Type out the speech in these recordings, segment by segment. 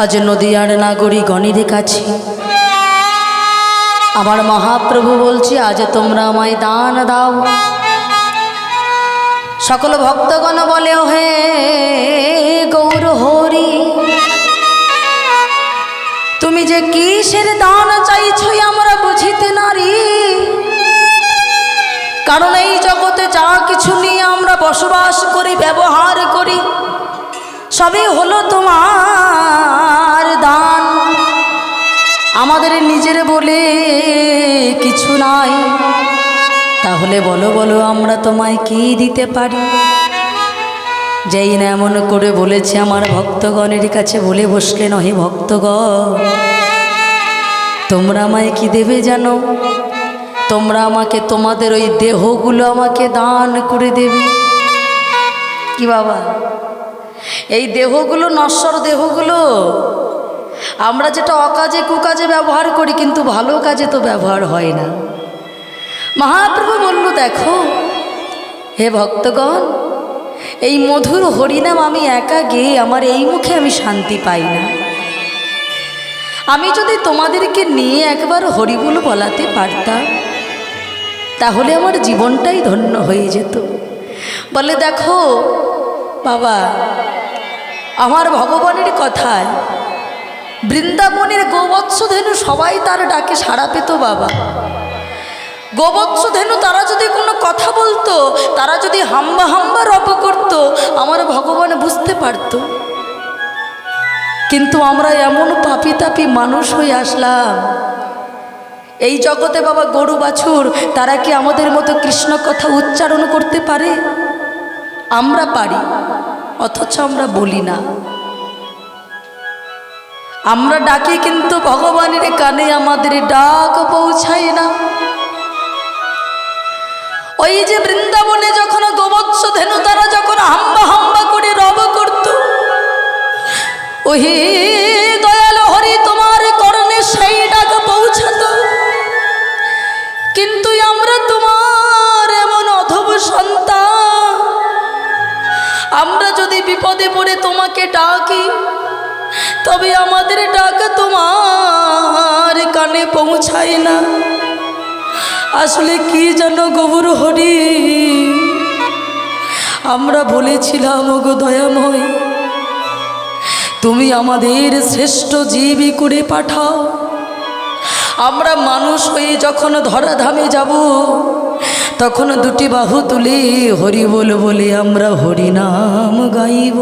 আজ নদীয়ার নাগরী গণের কাছে। আমার মহাপ্রভু বলছি, আজ তোমরা আমায় দান দাও। সকল ভক্তগণ বলে হে গৌর হরি, তুমি যে কিসের দান চাইছো আমরা বুঝিতে নারী। কারণ এই জগতে যা কিছু নিয়ে আমরা বসবাস করি, ব্যবহার করি সবই হলো তোমার দান। আমাদের নিজের বলে কিছু নাই। তাহলে বলো বলো, আমরা তোমায় কি দিতে পারি? যেই না এমন করে বলেছে আমার ভক্তগণের কাছে, বলে বসলে নহে ভক্তগণ। তোমরা আমায় কি দেবে জানো? তোমরা আমাকে, তোমাদের ওই দেহগুলো আমাকে দান করে দেবে। কি বাবা? এই দেহগুলো নশ্বর দেহগুলো। আমরা যেটা অকাজে কুকাজে ব্যবহার করি, কিন্তু ভালো কাজে তো ব্যবহার হয় না। মহাপ্রভু বলল, দেখো, হে ভক্তগণ, এই মধুর হরিনাম আমি একা গেয়ে আমার এই মুখে আমি শান্তি পাই না। আমি যদি তোমাদেরকে নিয়ে একবার হরিবুল বলাতে পারতাম, তাহলে আমার জীবনটাই ধন্য হয়ে যেত। বলে, দেখো, বাবা আমার ভগবানের কথায়। বৃন্দাবনের গোবৎস ধেনু সবাই তার ডাকে সাড়া পেত বাবা। গোবৎস ধেনু তারা যদি কোনো কথা বলতো, তারা যদি হাম্বা হাম্বা রপ করতো, আমার ভগবান বুঝতে পারতো। কিন্তু আমরা এমন পাপি তাপি মানুষ হয়ে আসলাম। এই জগতে বাবা গরু বাছুর, তারা কি আমাদের মতো কৃষ্ণ কথা উচ্চারণ করতে পারে? আমরা পারি। অথচ আমরা বলি না। আমরা ডাকি কিন্তু ভগবানের কানে আমাদের ডাক পৌঁছায় না। ওই যে বৃন্দাবনে যখন গোবৎস ধেনু তারা যখন হাম্বা হাম্বা করে রব করত, ওহে বিপদে পড়ে তোমাকে ডাকি, তবে আমাদের ডাক তোমার কানে পৌঁছায় না। আসলে কি যেন গোবর হরি, আমরা বলেছিলাম গো দয়াময়, তুমি আমাদের শ্রেষ্ঠ জীবী করে পাঠাও। আমরা মানুষ হয়ে যখন ধরাধামে যাব তখন দুটি বাহু তুলে, হরি বল বলে আমরা হরিনাম গাইব।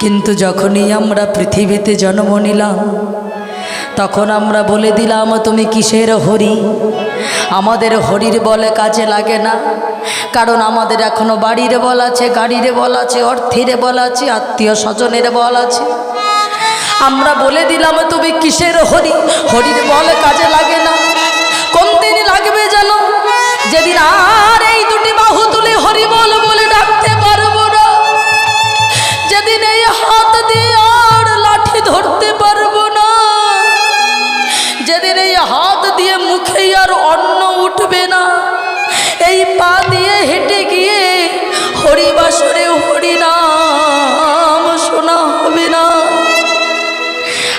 কিন্তু যখনই আমরা পৃথিবীতে জন্ম নিলাম, তখন আমরা বলে দিলাম, তুমি কিসের হরি? আমাদের হরির বলে কাজে লাগে না, কারণ আমাদের এখনও বাড়ির বল আছে, গাড়ির বল আছে, অর্থের বল আছে, আত্মীয় স্বজনের বল আছে। আমরা বলে দিলাম, তুমি কিসের হরি? হরির বল কাজে লাগে না। যেদিন আর এই দুটি বাহু তুলে হরিবল বলে ডাকতে পারব না, যেদিন এই হাত দিয়ে আর লাঠি ধরতে পারব না, যেদিন এই হাত দিয়ে মুখে আর অন্ন উঠবে না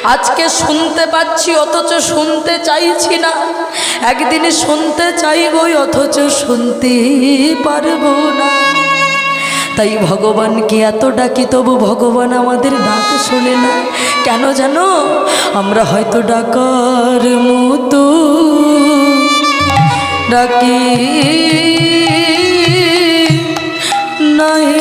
আজকে শুনতে পাচ্ছি, অথচ শুনতে চাইছি না। একদিন শুনতে চাইবই, অথচ শুনতে পারব না। তাই ভগবানকে এত ডাকি, তবু ভগবান আমাদের ডাক শোনে না। কেন জানো? আমরা হয়তো ডাকার মতো। ডাকি নাই।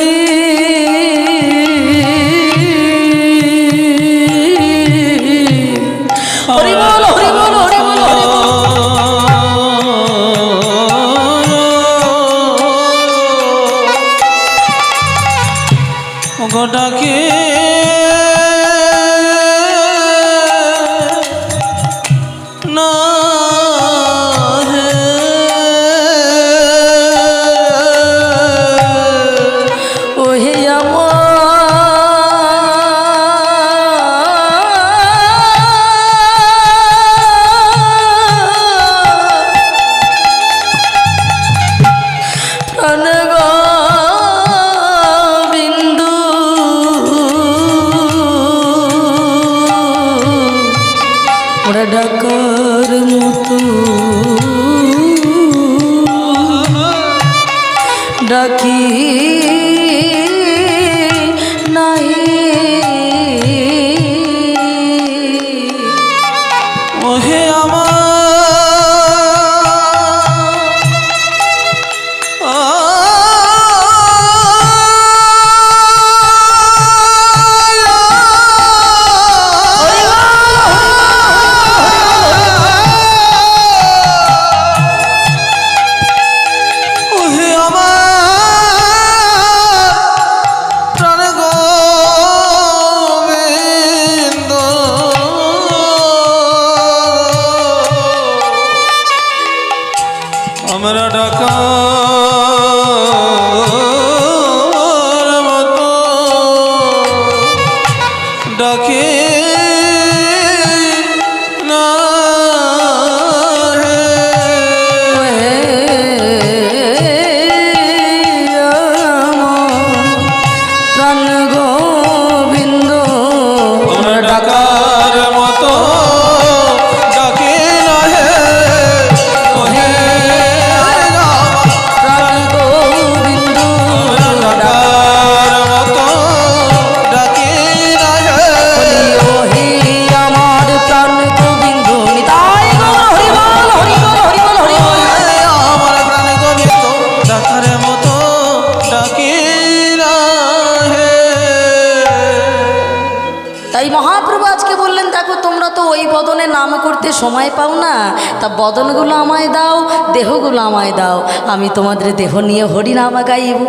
আমি তোমাদের দেহ নিয়ে হরিনামা গাইব।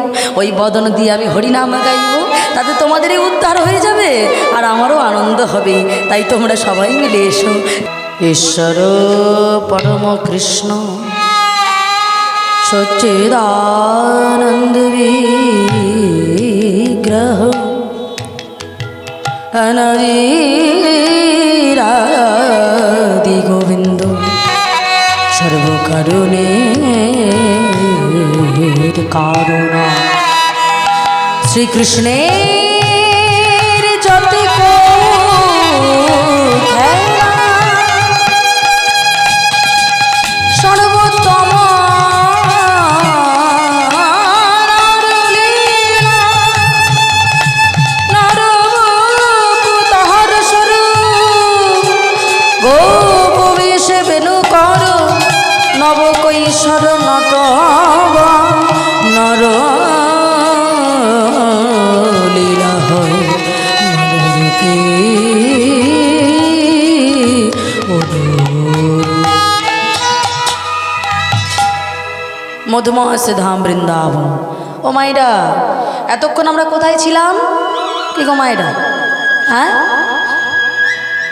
ওই বদন দিয়ে আমি হরিনামা গাইব। তাতে তোমাদেরই উদ্ধার হয়ে যাবে আর আমারও আনন্দ হবে। তাই তোমরা সবাই মিলে এসো। ঈশ্বর, পরম কৃষ্ণ, সচ্চিদানন্দ বিগ্রহ, অনবীরাদি গোবিন্দ, সর্বকারণে কারণা শ্রীকৃষ্ণের মধুময় ধাম বৃন্দাবন। ও মাইরা, এতক্ষণ আমরা কোথায় ছিলাম? কি গো মাইরা? হ্যাঁ?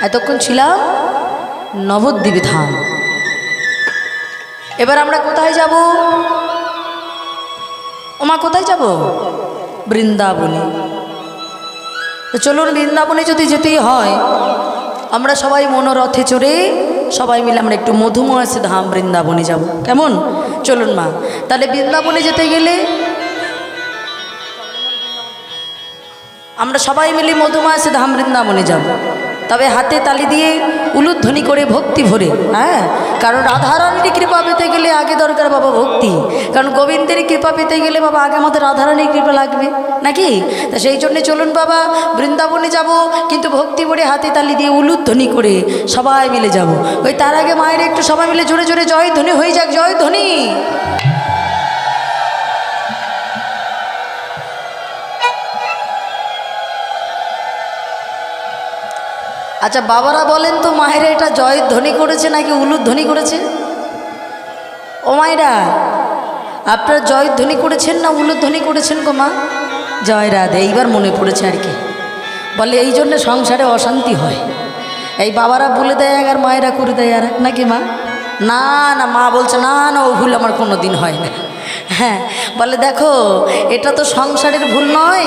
এতক্ষণ ছিলাম নবদ্বীপ ধাম। এবার আমরা কোথায় যাব? ওমা, কোথায় যাব? বৃন্দাবনে। চলুন, বৃন্দাবনে যদি যেতেই হয়, আমরা সবাই মনোরথে চড়ে সবাই মিলে আমরা একটু মধুময় ধাম বৃন্দাবনে যাব। কেমন? চলুন মা। তাহলে বৃন্দাবনে যেতে গেলে আমরা সবাই মিলে মধুময় ধাম বৃন্দাবনে যাব। তবে হাতে তালি দিয়ে উলুধ্বনি করে ভক্তি ভরে হ্যাঁ? কারণ রাধারানীর কৃপা পেতে গেলে আগে দরকার বাবা ভক্তি। কারণ গোবিন্দের কৃপা পেতে গেলে বাবা আগে আমাদের রাধারানীর কৃপা লাগবে, নাকি? তা সেই জন্যে চলুন বাবা, বৃন্দাবনে যাব, কিন্তু ভক্তি ভরে হাতে তালি দিয়ে উলুধ্বনি করে সবাই মিলে যাব। ওই তার আগে মায়ের একটু সবাই মিলে জোরে জোরে জয় ধ্বনি, হয়ে যাক জয় আচ্ছা বাবারা বলেন তো মায়েরা এটা জয়ের ধ্বনি করেছে নাকি উলুর ধ্বনি করেছে? ও মায়েরা, আপনারা জয়ের ধ্বনি করেছেন না উলুর ধ্বনি করেছেন গো মা? জয় রাধে, এইবার মনে পড়েছে আর কি। বলে, এই জন্যে সংসারে অশান্তি হয়। এই বাবারা বলে দেয় এক আর মায়েরা করে দেয় আর এক নাকি মা? না না, মা বলছে, না না, ও ভুল আমার কোনো দিন হয় না। হ্যাঁ বলে দেখো, এটা তো সংসারের ভুল নয়।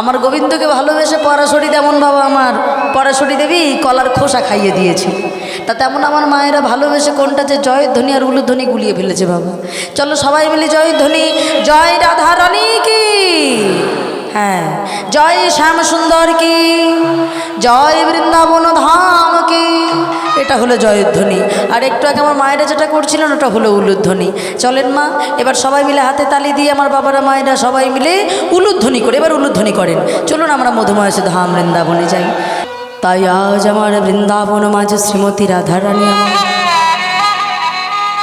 আমার গোবিন্দকে ভালোবেসে পরাশরী তেমন বাবা আমার, পরাশরী দেবী কলার খোসা খাইয়ে দিয়েছে তা তেমন আমার মায়েরা ভালোবেসে কোনটা যে জয়ধ্বনি আর উলুধ্বনি গুলিয়ে ফেলেছে বাবা। চলো সবাই মিলে জয় রাধা রানী কি? হ্যাঁ জয় শ্যাম সুন্দর কি? জয় বৃন্দাবন ধাম কি? এটা হলো জয়ধ্বনি আর একটু আগে আমার মায়েরা যেটা করছিলেন, ওটা হলো উলুধ্বনি চলেন মা, এবার সবাই মিলে হাতে তালি দিয়ে আমার বাবারা, মায়েরা সবাই মিলে উলুধ্বনি করে, এবার উলুধ্বনি করেন। চলুন আমরা মধুময় ধাম বৃন্দাবনে যাই। তাই আজ আমার বৃন্দাবন মাঝে শ্রীমতী রাধারানী আমার।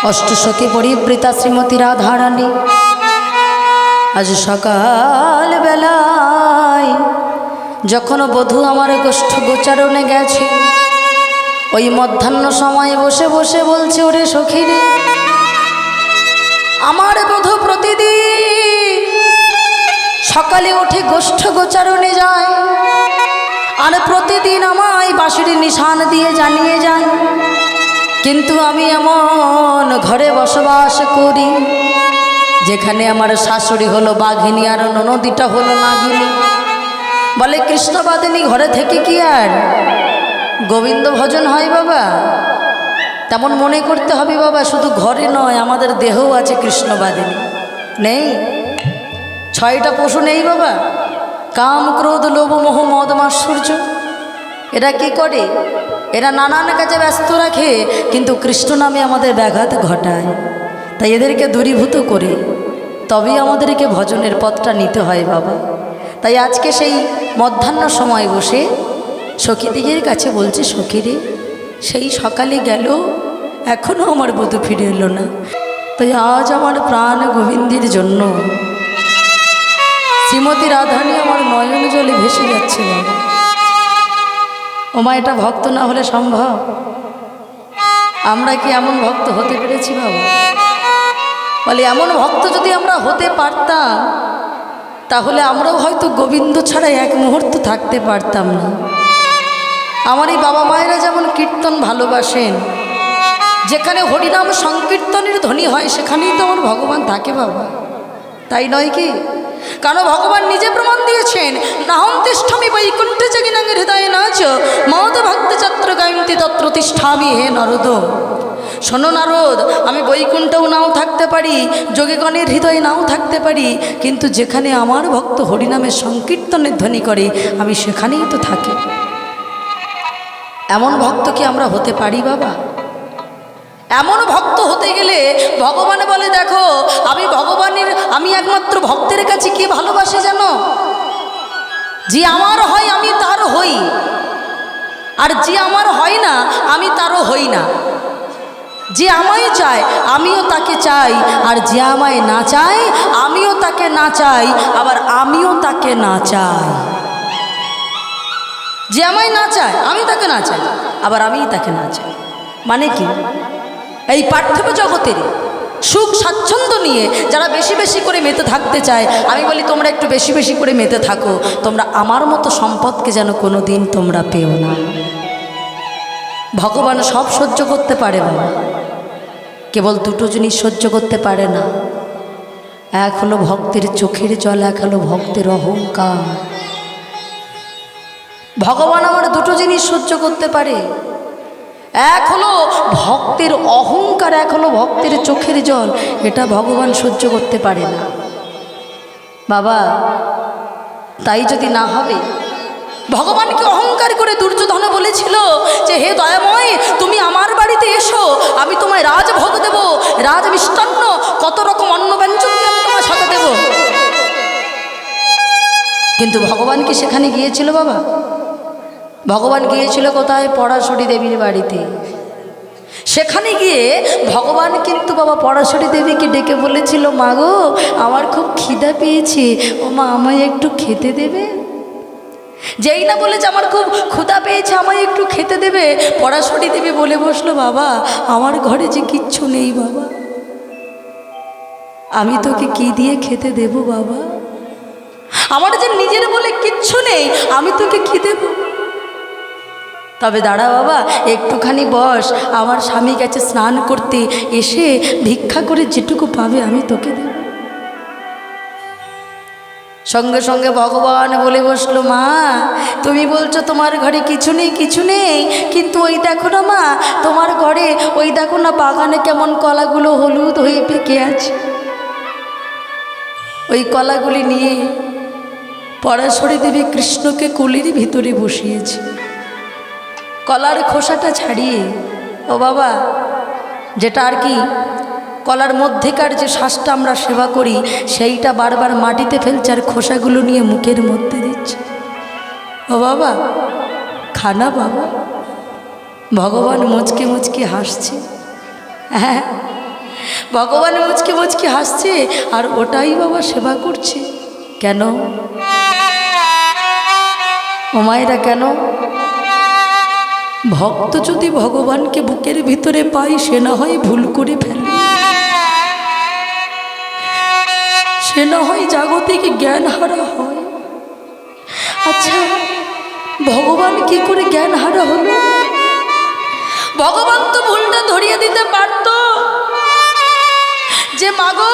অষ্টশকে পরিবৃতা শ্রীমতী রাধারানী। আজ সকাল বেলায় যখন বধূ আমার গোষ্ঠ গোচারণে গেছে ওই মধ্যাহ্ন সময় বসে বসে বলছে, ওরে সখীরে, আমার বধূ প্রতিদিন সকালে উঠে গোষ্ঠ গোচারণে যায় আর প্রতিদিন আমায় বাঁশির নিশান দিয়ে জানিয়ে যায়। কিন্তু আমি এমন ঘরে বসবাস করি যেখানে আমার শাশুড়ি হলো বাঘিনী আর নদীটা হলো নাগিনী। বলে, কৃষ্ণবাদিনী, ঘরে থেকে কি আর গোবিন্দ ভজন হয় বাবা। তেমন মনে করতে হবে বাবা, শুধু ঘরে নয়, আমাদের দেহও আছে কৃষ্ণবাদিনী। নেই? ছয়টা পশু নেই বাবা। কাম, ক্রোধ, লোভ, মোহ, মদ মাৎসর্য এরা কি করে? এরা নানান কাজে ব্যস্ত রাখে, কিন্তু কৃষ্ণ নামে আমাদের ব্যাঘাত ঘটায়। তাই এদেরকে দূরীভূত করে তবেই আমাদেরকে ভজনের পথটা নিতে হয় বাবা। তাই আজকে সেই মধ্যাহ্ন সময় বসে সখীদিগের কাছে বলছে সখীরে সেই সকালে গেল এখনও আমার বধু ফিরে এলো না। তাই আজ আমার প্রাণ গোবিন্দের জন্য। শ্রীমতী রাধানী আমার নয়ন জলে ভেসে যাচ্ছে ওমা, এটা ভক্ত না হলে সম্ভব? আমরা কি এমন ভক্ত হতে পেরেছি বাবা? বলে, এমন ভক্ত যদি আমরা হতে পারতাম, তাহলে আমরাও হয়তো গোবিন্দ ছাড়া এক মুহূর্ত থাকতে পারতাম না। আমার এই বাবা মায়েরা যেমন কীর্তন ভালোবাসেন, যেখানে হরিনাম সংকীর্তনের ধ্বনি হয়, সেখানেই তো আমার ভগবান থাকে বাবা। তাই নয় কি? কারণ ভগবান নিজে প্রমাণ দিয়েছেন, নাহম তিষ্ঠামি বৈকুণ্ঠে জগিনাঙ্গের হৃদয়ে নাচ মত ভক্তি চত্র গায়ন্তি তত্র তিষ্ঠামি হে নরদ। শোনো নারদ, আমি বৈকুণ্ঠও নাও থাকতে পারি, যোগীগণের হৃদয়ে নাও থাকতে পারি, কিন্তু যেখানে আমার ভক্ত হরিনামের সংকীর্তনের ধ্বনি করে, আমি সেখানেই তো থাকি। এমন ভক্ত কি আমরা হতে পারি, বাবা? এমন ভক্ত হতে গেলে ভগবান বলে, দেখো, আমি ভগবানের, আমি একমাত্র ভক্তের কাছে কি ভালোবাসি জানো? যে আমার হয়, আমি তার হই। আর যে আমার হয় না, আমি তারও হই না। যে আমায় চায়, আমিও তাকে চাই। আর যে আমায় না চায়, আমিও তাকে না চাই। আবার আমিও তাকে না চাই। যে আমায় না চায়, আমি তাকে না চাই, আবার আমিই তাকে না চাই। মানে কি? এই পার্থিব জগতের সুখ স্বাচ্ছন্দ্য নিয়ে যারা বেশি বেশি করে মেতে থাকতে চায়, আমি বলি তোমরা একটু বেশি বেশি করে মেতে থাকো, তোমরা আমার মতো সম্পদকে যেন কোনো দিন তোমরা পেও না। ভগবান সব সহ্য করতে পারে বাবা কেবল দুটো জিনিস সহ্য করতে পারে না। এক হলো ভক্তের চোখের জল, এক হলো ভক্তের অহংকার। ভগবান আমার দুটো জিনিস সহ্য করতে পারে। এক হলো ভক্তের অহংকার, এক হলো ভক্তের চোখের জল। এটা ভগবান সহ্য করতে পারে না। বাবা, তাই যদি না হবে ভগবানকে অহংকার করে দুর্যোধন বলেছিল যে, হে দয়াময়, তুমি আমার বাড়িতে এসো, আমি তোমায় রাজভোগ দেব রাজ মিষ্টান্ন কত রকম অন্ন ব্যঞ্জন আমি তোমার সাথে দেব। কিন্তু ভগবান কি সেখানে গিয়েছিল বাবা? ভগবান গিয়েছিল কোথায়? পড়াশরী দেবীর বাড়িতে। সেখানে গিয়ে ভগবান কিন্তু বাবা পড়াশরী দেবীকে ডেকে বলেছিল, মা গো, আমার খুব খিদা পেয়েছে। ও মা, আমায় একটু খেতে দেবে? যেই না বলেছে, আমার খুব ক্ষুধা পেয়েছে, আমায় একটু খেতে দেবে। পড়াশরী দেবী বলে বসল, বাবা, আমার ঘরে যে কিচ্ছু নেই বাবা। আমি তোকে কি দিয়ে খেতে দেব বাবা? আমার যে নিজের বলে কিচ্ছু নেই, আমি তোকে কি দেবো? তবে দাঁড়া বাবা, একটুখানি বস। আমার স্বামী গেছে স্নান করতে। এসে ভিক্ষা করে যেটুকু পাবে আমি তোকে দেব। সঙ্গে সঙ্গে ভগবান বলে বসল, মা, তুমি বলছো তোমার ঘরে কিছু নেই কিছু নেই। কিন্তু ওই দেখো না মা, তোমার ঘরে ওই দেখো না বাগানে কেমন কলাগুলো হলুদ হয়ে পেকে আছে। ওই কলাগুলি নিয়ে পরাশরী দেবী কৃষ্ণকে কুলির ভিতরে বসিয়েছে। কলার খোসাটা ছাড়িয়ে, ও বাবা, যেটা আর কি, কলার মধ্যেকার যে শ্বাসটা আমরা সেবা করি, সেইটা বারবার মাটিতে ফেলছে আর খোসাগুলো নিয়ে মুখের মধ্যে দিচ্ছে। ও বাবা, খানা বাবা, ভগবান মুচকে মুচকে হাসছে। হ্যাঁ ভগবান মুচকে মুচকে হাসছে, আর ওটাই বাবা সেবা করছে। কেন? ও মায়েরা, কেন? ভক্ত যদি ভগবানকে বুকের ভিতরে পাই সে না হয় ভুল করে ফেলে। সে না হয় জাগতিক জ্ঞান হারা হয়। আচ্ছা ভগবান কি করে জ্ঞান হারা হলো? ভগবান তো ভুলটা ধরিয়ে দিতে পারত। যে, মাগো,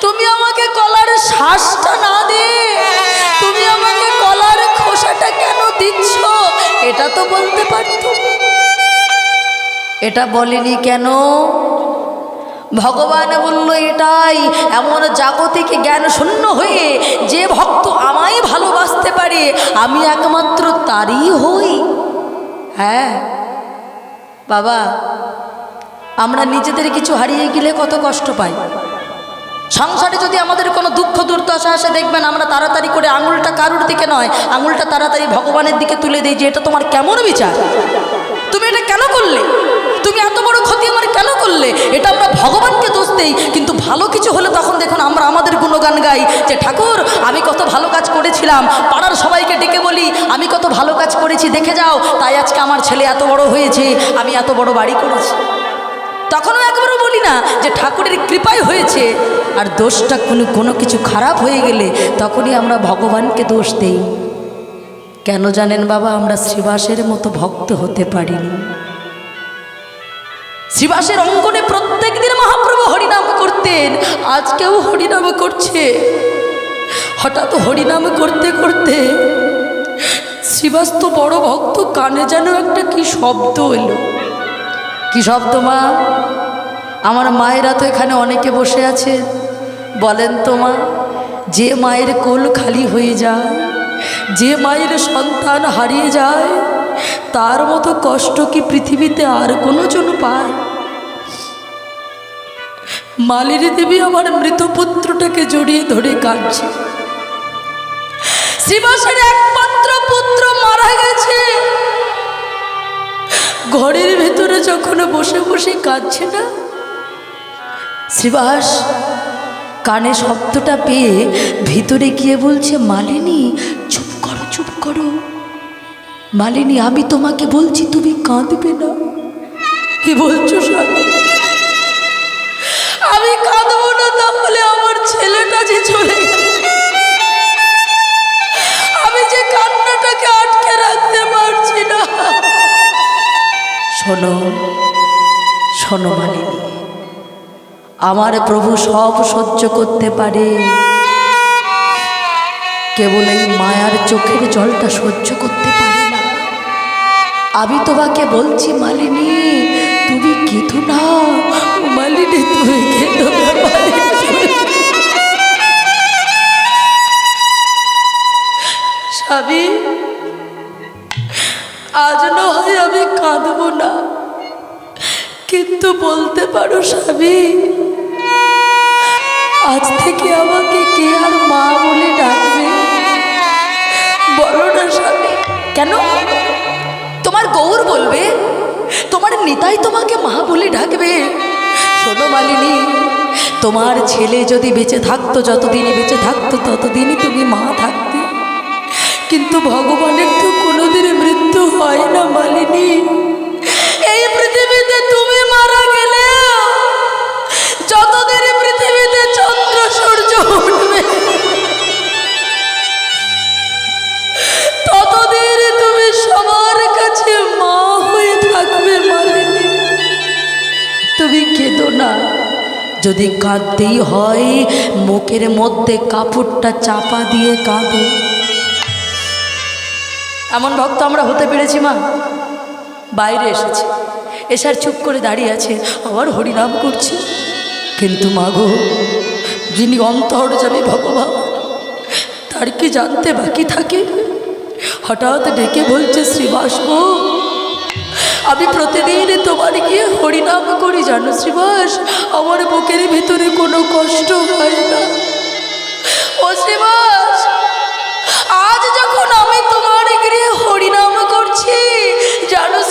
তুমি আমাকে কলার শ্বাসটা না দিয়ে তুমি আমাকে কলার খোসাটা কেন দিচ্ছ? এটা তো বলতে পারত। এটা বলেনি কেন? ভগবান বলল, এটাই এমন জাগতিক জ্ঞান শূন্য হয়ে যে ভক্ত আমায় ভালোবাসতে পারে, আমি একমাত্র তারই হই। হ্যাঁ। বাবা, আমরা নিজেদের কিছু হারিয়ে গেলে কত কষ্ট পাই। সংসারে যদি আমাদের কোনো দুঃখ, দুর্দশা আসে, দেখবেন আমরা তাড়াতাড়ি করে আঙুলটা কারুর দিকে নয়, আঙুলটা তাড়াতাড়ি ভগবানের দিকে তুলে দিই যে এটা তোমার কেমন বিচার? তুমি এটা কেন করলে? তুমি এত বড় ক্ষতি আমার কেন করলে? এটা আমরা ভগবানকে দোষ দেই, কিন্তু ভালো কিছু হলে তখন দেখুন আমরা আমাদের গুণগান গাই যে, ঠাকুর, আমি কত ভালো কাজ করেছিলাম, পাড়ার সবাইকে ডেকে বলি, আমি কত ভালো কাজ করেছি, দেখে যাও, তাই আজকে আমার ছেলে এত বড় হয়েছে, আমি এত বড় বাড়ি করেছি। তখনও একবারও বলি না যে ঠাকুরের কৃপায় হয়েছে। আর দোষটা কোনো কোনো কিছু খারাপ হয়ে গেলে তখনই আমরা ভগবানকে দোষ দেই। কেন জানেন বাবা, আমরা শ্রীবাসের মতো ভক্ত হতে পারিনি। শ্রীবাসের অঙ্গনে প্রত্যেক দিন মহাপ্রভু হরিনাম করতেন। আজকেও হরিনাম করছে। হঠাৎ হরিনাম করতে করতে শ্রীবাস তো বড় ভক্ত, কানে যেন একটা কি শব্দ এলো। কি শব্দ মা আমার মায়েরা তো এখানে অনেকে বসে আছে। বলেন তো মা যে মায়ের কোল খালি হয়ে যায়, যে মায়ের সন্তান হারিয়ে যায়, তার মতো কষ্ট কি পৃথিবীতে আর কোনো জন পায়? মালিনী দেবী আমার মৃত পুত্রটাকে জড়িয়ে ধরে কাঁদছে। শ্রীবাসের একমাত্র পুত্র মারা গেছে। ঘরের ভেতরে যখন বসে বসে কাঁদছে না, শ্রীবাস কানে শব্দটা পেয়ে ভিতরে গিয়ে বলছে, মালিনী, চুপ করো চুপ করো। মালিনী, আমি তোমাকে বলছি, তুমি কাঁদবে না। কি বলছো আমি কাঁদবো না তাহলে আমার ছেলেটা যে চলে আমি যে কান্নাটাকে আটকে রাখতে পারছি না। শোনো শোনো মালিনী আমার প্রভু সব সহ্য করতে পারে। কেবল এই মায়ার চোখের জলটা সহ্য করতে পারে না। আমি তোমাকে বলছি, মালিনী, তুমি কেঁদো না। মালিনী, তুমি কেঁদো স্বামী আজ নয়, আমি কাঁদবো না। কিন্তু বলতে পারো, স্বামী, আজ থেকে আমাকে কে আর মা বলে ডাকবে? বলো না, স্বামী। কেন? তোমার গৌর বলবে, তোমার নিতাই তোমাকে মা বলে ডাকবে। শোনো মালিনী, তোমার ছেলে যদি বেঁচে থাকতো, যতদিনই বেঁচে থাকতো, ততদিনই তুমি মা থাকতে। কিন্তু ভগবানের তো মৃত্যু হয় না মালিনী। এই পৃথিবীতে তুমি মারা গেলে, যতদিন পৃথিবীতে চন্দ্র, সূর্য উঠবে, ততদিন তুমি সবার কাছে মা হয়ে থাকবে মালিনী। তুমি কেঁদো না। যদি কাঁদতেই হয়, মুখের মধ্যে কাপড়টা চাপা দিয়ে কাঁদো। এমন ভক্ত আমরা হতে পেরেছি, মা। বাইরে এসেছে। এসার চুপ করে দাঁড়িয়ে আছে। আবার হরিনাম করছে। কিন্তু মাগো যিনি অন্তর যাবে ভগবান, তার কি জানতে বাকি থাকে? হঠাৎ ডেকে বলছে শ্রীবাস গো আমি প্রতিদিন তোমার গিয়ে হরিনাম করি, জানো শ্রীবাস আমার বুকের ভিতরে কোনো কষ্ট হয় না। ও শ্রীবাস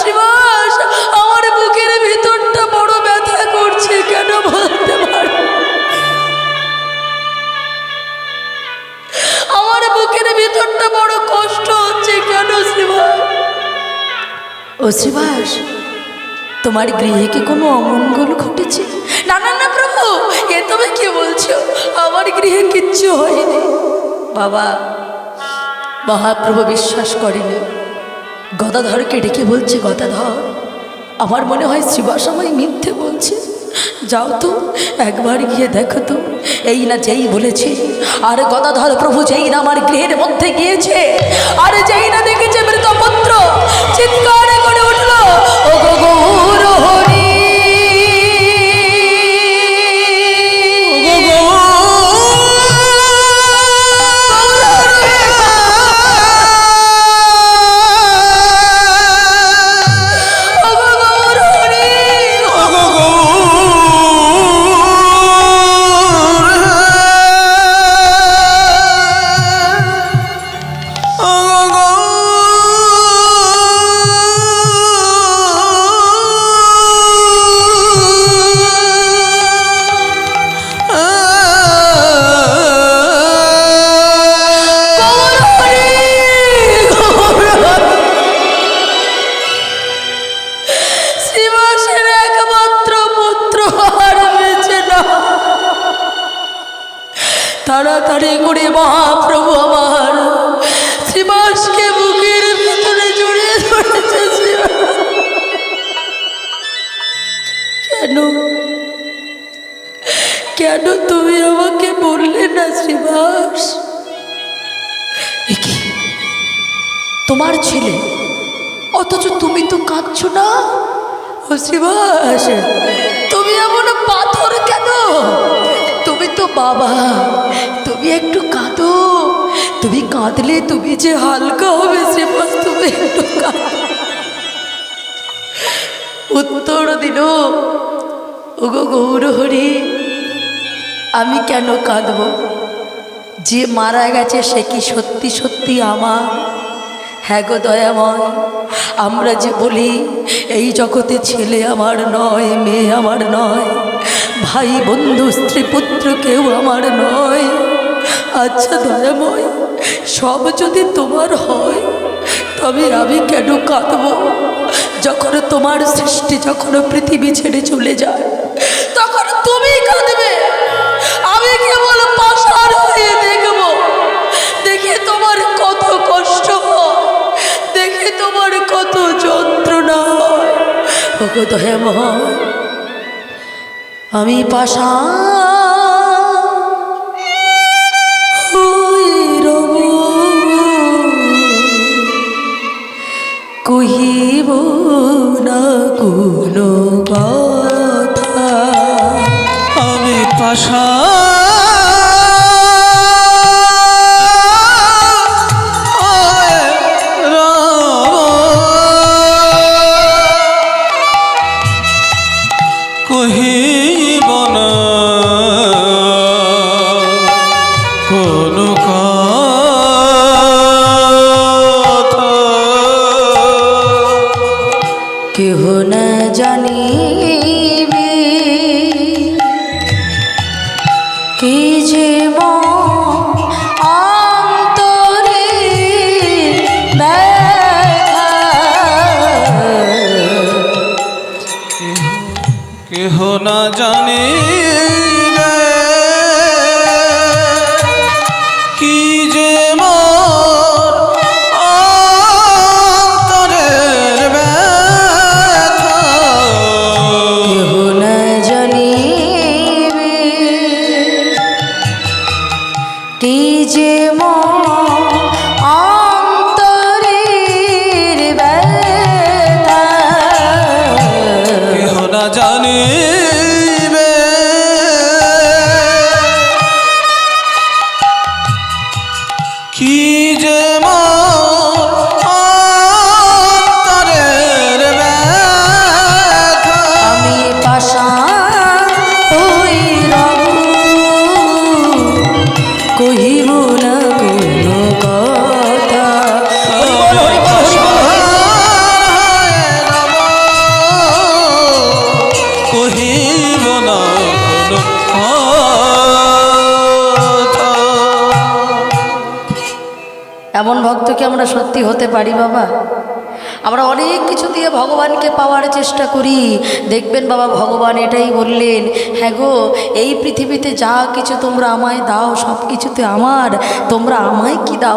শ্রীবাস আমার বুকের ভিতরটা বড় ব্যথা করছে, কেন বলতে পারো? আমার বুকের ভিতরটা বড় কষ্ট হচ্ছে, কেন শ্রীবাস ও শ্রীবাস তোমার গৃহে কি কোনো অমঙ্গল ঘটেছে? না না না, প্রভু, এ তুমি কি বলছো? আমার গৃহে কিচ্ছু হয়নি। বাবা, মহাপ্রভু বিশ্বাস করেনি। গদাধরকে ডেকে বলছে, গদাধর, আমার মনে হয় শিবা সময় মিথ্যে বলছে। যাও তো, একবার গিয়ে দেখো তো, এই না যেই বলেছে, আর গদাধর প্রভু যেই না আমার গৃহের মধ্যে গিয়েছে, আর যেই না দেখেছে মৃতপুত্র, চিৎকার করে উঠল ও গো তাড়াতাড়ি করে মহাপ্রভু আমার। শ্রীবাসকে বুকের ভিতরে জড়িয়ে ধরেছে কেন? কেন তুমি আমাকে বললে না শ্রীবাস? তোমার ছেলে? অথচ তুমি তো কাঁদছো না? ও শ্রীবাস, তুমি এমন পাথর কেন? তুমি তো বাবা তুমি একটু কাঁদো। তুমি কাঁদলে তুমি যে হালকা হবে শ্রীবাস তুমি একটু উত্তর দিল, ওগো গৌরহরি, আমি কেন কাঁদবো? যে মারা গেছে সে কি সত্যি সত্যি আমার? হ্যাঁ গো দয়াময়, আমরা যে বলি, এই জগতে ছেলে আমার নয়, মেয়ে আমার নয়, ভাই বন্ধু, স্ত্রী পুত্র কেউ আমার নয়। আচ্ছা দয়াময়, সব যদি তোমার হয়, তবে আমি কেন কাঁদবো? যখন তোমার সৃষ্টি যখন পৃথিবী ছেড়ে চলে যায়, তখন তুমি কাঁদবে। আমি কেবল পাশার হয়ে দেখব। দেখে তোমার কত কষ্ট দেখে তোমার কত যন্ত্রণা হয়। দয়াময়, আমি পাশা কহিব না কোনো কথা। আমি পাশা কেহ না জানে পারি বাবা। আমরা অনেক কিছু দিয়ে ভগবানকে পাওয়ার চেষ্টা করি। দেখবেন বাবা, ভগবান এটাই বললেন হ্যাঁ গো, এই পৃথিবীতে যা কিছু তোমরা আমায় দাও সব কিছুতে আমার, তোমরা আমায় কি দাও?